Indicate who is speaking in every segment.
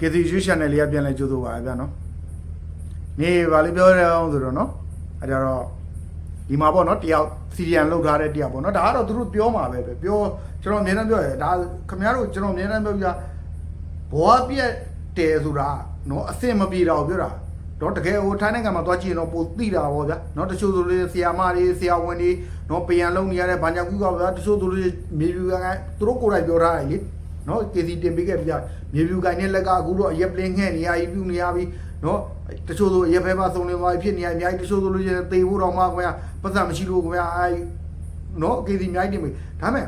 Speaker 1: ကေစီရွှေချန်နယ်လေးကပြန်လဲကြိုးဆိုပါဗျာနော်နေဗာလေးပြောရအောင်ဆိုတော့နော်အဲကြတော့ဒီမှာပေါ့နော်တယောက်စီရီယန်လောက်ထားတဲ့တယောက်ပေါ့နော်ဒါကတော့သူတို့ပြောမှာပဲပဲပြောကျွန်တော်အမြဲတမ်းပြောရဒါခင်ဗျားတို့ကျွန်တော်အမြဲတမ်းပြောပြဘောပြက်တယ်ဆိုတာနော်အစင်မပြေတာကိုပြောတာတော့တကယ်ဟိုထိုင်းနိုင်ငံမှာသွားကြည့်ရင်တော့ပိုသိတာပေါ့ဗျာနော်တချို့ဆိုလို့ဆရာမတွေဆရာဝန်တွေနော်ပြန်လုံးနေရတဲ့ဘာညာကူကဗျာတချို့ဆိုလို့မြေပြူကသူတို့ကိုယ်တိုင်ပြောထားတယ်လေ နော် KC တင်ပေးခဲ့ပြမြေပြူကိုင်းနဲ့လက်ကအခုတော့အရက်ပလင်းငှဲ့နေရပြီပြုနေရပြီနော်တချို့ဆိုအရက်ဖဲပါစုံလင်သွားပြီဖြစ်နေရအများကြီးတချို့ဆိုလို့ရှိရင်သေဖို့တော့မှခင်ဗျာပတ်စံမရှိလို့ခင်ဗျာအဲနော် KC အများကြီးတင်ပေးဒါမဲ့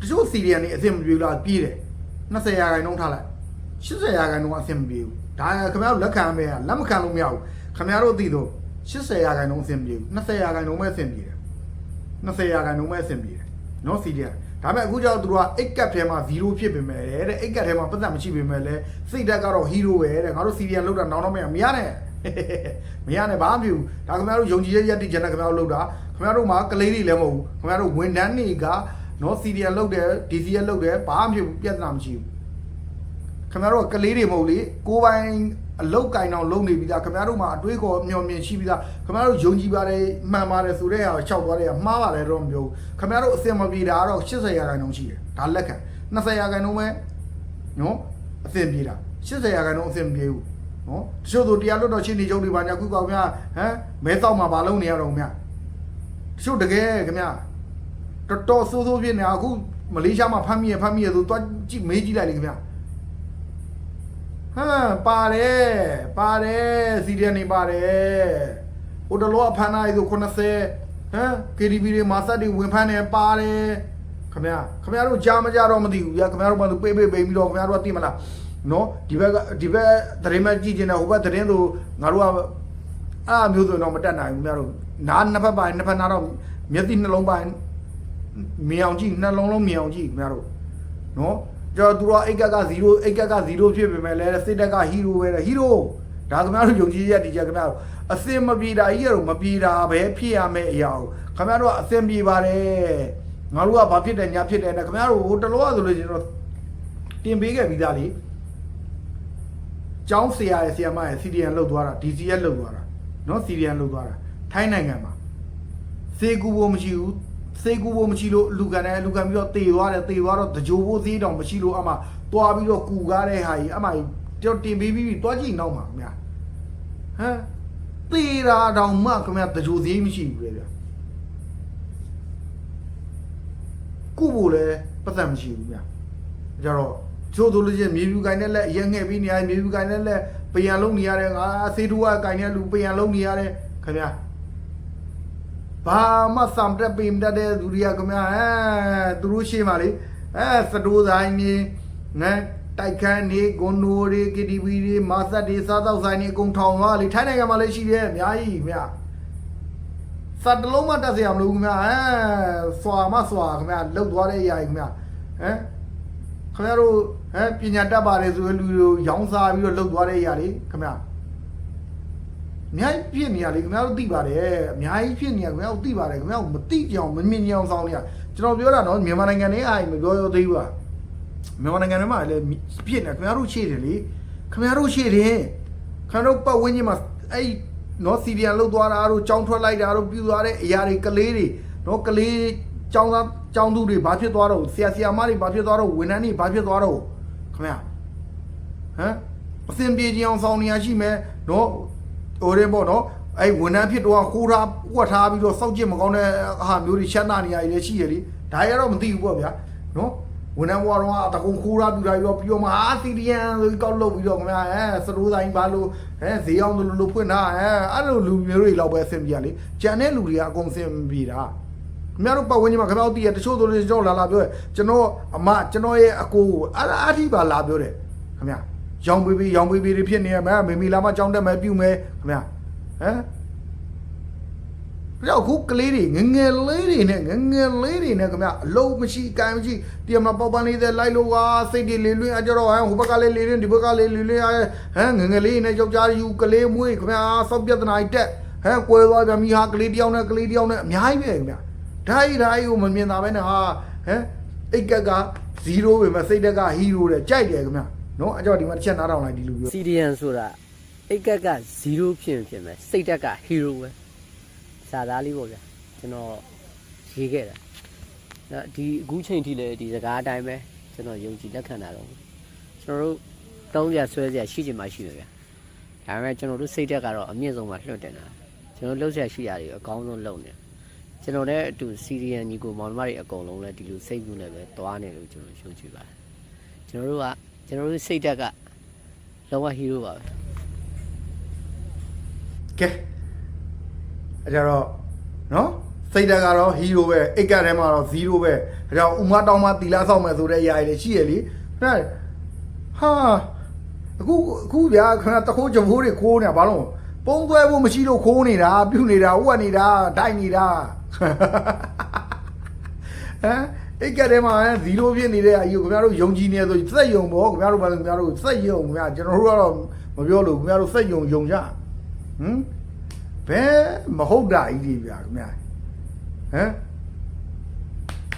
Speaker 1: တချို့စီရီယန်နေအဆင်မပြေဘူးလားပြေးတယ်20ရာခိုင်နှုန်းထားလိုက်80ရာခိုင်နှုန်းအဆင်မပြေဘူးဒါခင်ဗျားတို့လက်ခံမယ်လက်မခံလို့မရဘူးခင်ဗျားတို့သိတော့80ရာခိုင်နှုန်းအဆင်ပြေဘူး20ရာခိုင်နှုန်းပဲအဆင်ပြေတယ်20ရာခိုင်နှုန်းပဲအဆင်ပြေတယ်နော်စီရီယန် ဒါပေမဲ့အခုကျတော့သူတို့ကအိတ်ကတ်ထဲမှာ0ဖြစ်ပေမဲ့တဲ့အိတ်ကတ်ထဲမှာပတ်သက်မရှိပေမဲ့လည်းစိတ်ဓာတ်ကတော့ဟီးရိုးပဲတဲ့ငါတို့စီရီယန်လောက်တာနောက်တော့မရမရနဲ့မရနဲ့ဘာမှမဖြစ်ဘူးဒါခင်ဗျားတို့ယုံကြည်ရရက်တိကျန်တဲ့ခင်ဗျားတို့လောက်တာခင်ဗျားတို့မှာကလေးတွေလည်းမဟုတ်ဘူးခင်ဗျားတို့ဝန်ထမ်းတွေကနော်စီရီယန်လောက်တယ် DCL လောက်တယ်ဘာမှမဖြစ်ဘူးပြဿနာမရှိဘူးခင်ဗျားတို့ကကလေးတွေမဟုတ်လေကိုယ်ပိုင် အလုတ်ကင်အောင်လုံနေပြီးသားခင်ဗျားတို့မှာအတွေးခေါ်မျှော်မြင်ရှိပြီးသားခင်ဗျားတို့ယုံကြည်ပါတယ်မှန်ပါတယ်ဆိုတဲ့ဟာကိုခြောက်သွားတဲ့ဟာမှားပါတယ်တော့မပြောဘူးခင်ဗျားတို့အစင်မပြေတာကတော့80ရာခိုင်နှုန်းရှိတယ်ဒါလက်ခံ20ရာခိုင်နှုန်းပဲနော်အစင်ပြေတာ80ရာခိုင်နှုန်းအစင်မပြေဘူးနော်တချို့ဆိုတရားလွတ်တော်ချင်းနေကြုံတွေပါညာခုကောင်များဟမ်မဲတော့မှာဘာလုံးနေရတော့များတချို့တကယ်ခင်ဗျာတော်တော်ဆိုးဆိုးဖြစ်နေအခုမလေးရှားမှာဖမ်းမိရဖမ်းမိရဆိုသွားကြည့်မေးကြည့်လိုက်လေခင်ဗျာ ဟမ်ပါတယ်ပါတယ်စီရီယန်နေပါတယ်ဟိုတလောအဖမ်းနိုင်ဆို80ဟမ် KDB တွေမာဆက်တွေဝင်ဖမ်းနေပါတယ်ခမရခမရတို့ကြားမကြတော့မသိဘူးဗျာခမရတို့ဘာလို့ပေးပေးပေးပြီးတော့ခမရတို့ကသိမလားနော်ဒီဘက်ကဒီဘက်သတင်းမကြည့်ချင်တယ်ဟိုဘက်သတင်းဆိုငါတို့ကအားမျိုးဆိုတော့မတက်နိုင်ဘူးခမရတို့နားနှစ်ဖက်ပိုင်းနှစ်ဖက်နားတော့မျက်စိနှလုံးပိုင်းမြင်အောင်ကြည့်နှလုံးလုံးမြင်အောင်ကြည့်ခမရတို့နော် ကျွန်တော်သူတို့အိတ်ကက0အိတ်ကက0ဖြစ်ပေမဲ့လည်းစစ်တက်ကဟီရိုပဲဟီရိုဒါခင်ဗျားတို့ယုံကြည်ရတည်ကြခင်ဗျားတို့အစင်မပြေတာကြီးကတော့မပြေတာပဲဖြစ်ရမယ့်အရာကိုခင်ဗျားတို့ကအစင်ပြေပါတယ်ငါတို့ကဘာဖြစ်တယ်ညာဖြစ်တယ်နဲ့ခင်ဗျားတို့ဟိုတလောဆိုလို့ကျွန်တော်တင်ပေးခဲ့ပြီးသားလေကျောင်းဆရာရဲ့ဆရာမရဲ့ CDN လောက်သွားတာ DCS လောက်သွားတာနော် CDN လောက်သွားတာထိုင်းနိုင်ငံမှာစေကူဖို့မရှိဘူး စေကူဖို့မရှိလို့လူကန်တယ်လူကန်ပြီးတော့တေသွားတယ်တေသွားတော့တကြိုဖို့သေးတောင်မရှိလို့အမှတွားပြီးတော့ကူကားတဲ့ဟာကြီးအမှကျွန်တော်တင်ပေးပြီးတွားကြည့်နောက်မှာခင်ဗျာဟမ်တေတာတောင်မှခင်ဗျာတကြိုသေးမရှိဘူးလေဗျာကုဖို့လည်းပတ်သက်မရှိဘူးဗျာကြတော့ချို့တို့လို့ချင်းမြေပြူကိုင်နဲ့လက်အရင်ငှဲ့ပြီးနေရတယ်မြေပြူကိုင်နဲ့လက်ပြန်လုံးနေရတယ်ငါဆေးတူကကိုင်နဲ့လူပြန်လုံးနေရတယ်ခင်ဗျာ ဘာမှစံတက်ပိမတတ်တဲ့သူတွေကခင်ဗျာအဲသူတို့ရှိမှလေအဲစတိုးဆိုင်နေငဲတိုက်ခန်းနေဂွန်နိုတွေ KTV တွေမာဆက်တွေစားတော့ဆိုင်နေအကုန်ထောင်သွားလေထိုင်းနိုင်ငံမှာလည်းရှိတယ်အများကြီးခင်ဗျာစက်တလုံးမတက်စရာမလိုဘူးခင်ဗျာအဲစွာမစွာခင်ဗျာလှုပ်သွားတဲ့အရာကြီးခင်ဗျာဟမ်ခင်ဗျားတို့ဟမ်ပညာတတ်ပါတယ်ဆိုတဲ့လူတွေရောင်းစားပြီးတော့လှုပ်သွားတဲ့အရာလေးခင်ဗျာ အများကြီးဖြစ်နေရလေခင်ဗျားတို့သိပါတယ်အများကြီးဖြစ်နေရခင်ဗျားတို့သိပါတယ်ခင်ဗျားတို့မသိကြအောင်မမြင်ကြအောင်စောင်းနေရကျွန်တော်ပြောတာနော်မြန်မာနိုင်ငံထဲအားမပြောရသေးဘူးလားမြန်မာနိုင်ငံထဲမှာလည်းဖြစ်နေခင်ဗျားတို့ရှိတယ်လေခင်ဗျားတို့ရှိတယ်ခင်ဗျားတို့ပတ်ဝန်းကျင်မှာအဲ့နော်စီရီယန်လောက်သွားတာတို့ကြောင်းထွက်လိုက်တာတို့ပြူသွားတဲ့အရာတွေကလေးတွေနော်ကလေးကြောင်းသားကြောင်းသူတွေဘာဖြစ်သွားတော့ဆရာဆရာမတွေဘာဖြစ်သွားတော့ဝန်ထမ်းတွေဘာဖြစ်သွားတော့ခင်ဗျာဟမ်အစင်ပြေကြအောင်စောင်းနေရရှိမယ်နော် ဟိုရင်ပေါ့နော်အဲ့ဝန်ထမ်းဖြစ်တော့ခိုးထားဝတ်ထားပြီးတော့စောက်ကြည့်မကောင်းတဲ့ဟာမျိုးတွေရှမ်းနာနေရည်လည်းရှိရလေဒါရတော့မသိဘူးပေါ့ဗျာနော်ဝန်ထမ်းဘွားတော့တကုံခိုးထားပြူထားပြီးတော့ပြီးတော့မှအာစီဒီယန်ဆိုကောက်လုပ်ပြီးတော့ခင်ဗျာအဲစတိုးဆိုင်ဘာလို့အဲဈေးအောင်လို့လို့ဖွင့်တာအဲအဲ့လိုလူမျိုးတွေလောက်ပဲအဆင်ပြေရလေကြံတဲ့လူတွေကအကုန်အဆင်ပြေတာခင်ဗျားတို့ပတ်ဝန်းကျင်မှာခင်ဗျားတို့တည်ရတချို့ဆိုလို့ကျွန်တော်လာလာပြောတယ်ကျွန်တော်အမကျွန်တော်ရဲ့အကိုအဲ့ဒါအထိပါလာပြောတယ်ခင်ဗျာ ရောင်ပေးပေးရောင်ပေးပေးတွေဖြစ်နေရမယ်မေမီလာမကြောင်းတက်မယ်ပြုမယ်ခင်ဗျာဟမ်ကြောက်ခုကလေးတွေငငယ်လေးတွေနဲ့ငငယ်လေးတွေနဲ့ခင်ဗျအလုံးမရှိကံမရှိတည်မပေါပန်းလေးတဲ့လိုက်လို့ကစိတ်တွေလေလွင့်အကြတော့ဟမ်ဟိုဘက်ကလေးလေလွင့်ဒီဘက်ကလေးလေလွင့်ဟမ်ငငယ်လေးနဲ့ယောက်ျားယူကလေးမွေးခင်ဗျစောက်ပြဿနာကြီးတက်ဟမ်ကွဲသွားပြန်ပြီဟာကလေးတယောက်နဲ့ကလေးတယောက်နဲ့အများကြီးပဲခင်ဗျဓာတ်ဓာတ်ကိုမမြင်တာပဲနဲ့ဟာဟမ်အိတ်ကက်က0ပဲမစိတ်တက်ကဟီးရိုးတဲ့ကြိုက်တယ်ခင်ဗျ နော်အကြောင်းဒီမှာတစ်ချက်နားထောင်လိုက်ဒီလိုပြော
Speaker 2: CDN ဆိုတာအိတ်ကက်က0ဖြစ်ရင်ဖြစ်မယ်စိတ်တက်က hero ပဲစာသားလေးပေါ့ဗျာကျွန်တော်ရေးခဲ့တာဒါဒီအခုချိန်ထိလည်းဒီစကားအတိုင်းပဲကျွန်တော်ယုံကြည်လက်ခံတာတော့ကျွန်တော်တို့တောင်းကြဆွဲကြရှိချင်မှရှိတယ်ဗျာဒါပေမဲ့ကျွန်တော်တို့စိတ်တက်ကတော့အမြင့်ဆုံးမှာလွှတ်တင်တာကျွန်တော်လှုပ်ရှားရှိရတယ်အကောင်းဆုံးလုပ်နေကျွန်တော်လည်းအတူ CDN ညီကိုမောင်နှမတွေအကုန်လုံးလည်းဒီလိုစိတ်ကူးနဲ့ပဲသွားနေလို့ကျွန်တော်ယုံကြည်ပါတယ်ကျွန်တော်တို့က ကျွန်တော်တို့စိတ်တက်ကလုံးဝ hero ပါပဲ
Speaker 1: ကဲအဲ့ကြတော့နော်စိတ်တက်ကတော့ဟီးရိုးပဲအိတ်ကတ်ထဲမှာတော့0ပဲဒါကြောင့်ဥမတောင်းမတီလာဆောက်မယ်ဆိုတဲ့အရာတွေလည်းရှိရလေဟာဟာအခုအခုဗျာခင်ဗျာတခိုးကြဘိုးတွေခိုးနေတာဘာလို့ပုံသွဲဖို့မရှိလို့ခိုးနေတာပြုတ်နေတာဝက်နေတာဒိုက်နေတာဟမ် အိတ်ကတ်ထဲမှာ0ဖြစ်နေတဲ့အယူခင်ဗျားတို့ယုံကြည်နေဆိုစက်ယုံပေါ့ခင်ဗျားတို့ဘာလို့ခင်ဗျားတို့စက်ယုံခင်ဗျာကျွန်တော်တို့ကတော့မပြောလို့ခင်ဗျားတို့စက်ယုံယုံကြဟမ်ဘယ်မဟုတ်တာကြီးတွေဗျာခင်ဗျာဟမ်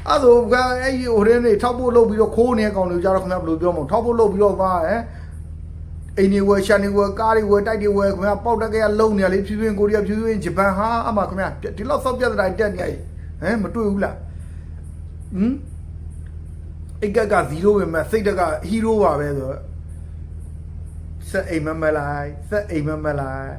Speaker 1: အဲ့ဒါကအဲ့ဒီဟိုရင်းနေထောက်ဖို့လုပ်ပြီးတော့ခိုးနေကောင်တွေကြတော့ခင်ဗျာဘယ်လိုပြောမလဲထောက်ဖို့လုပ်ပြီးတော့ပါဟမ်အိမ်နေဝယ်ရှာနေဝယ်ကားတွေဝယ်တိုက်တွေဝယ်ခင်ဗျာပေါက်တက်ကရလုံနေရလေဖြူဖြူကိုရီးယားဖြူဖြူဂျပန်ဟာအမှခင်ဗျာဒီလောက်ဆော့ပြတ်တဲ့တိုင်တက်နေရဟမ်မတွေ့ဘူးလား ဟမ်အိတ်ကက်က0ပဲမဲ့စိတ်တက်ကဟီးရိုးပါပဲဆိုတော့စက်အိမ်မက်မလိုက်စက်အိမ်မက်မလိုက်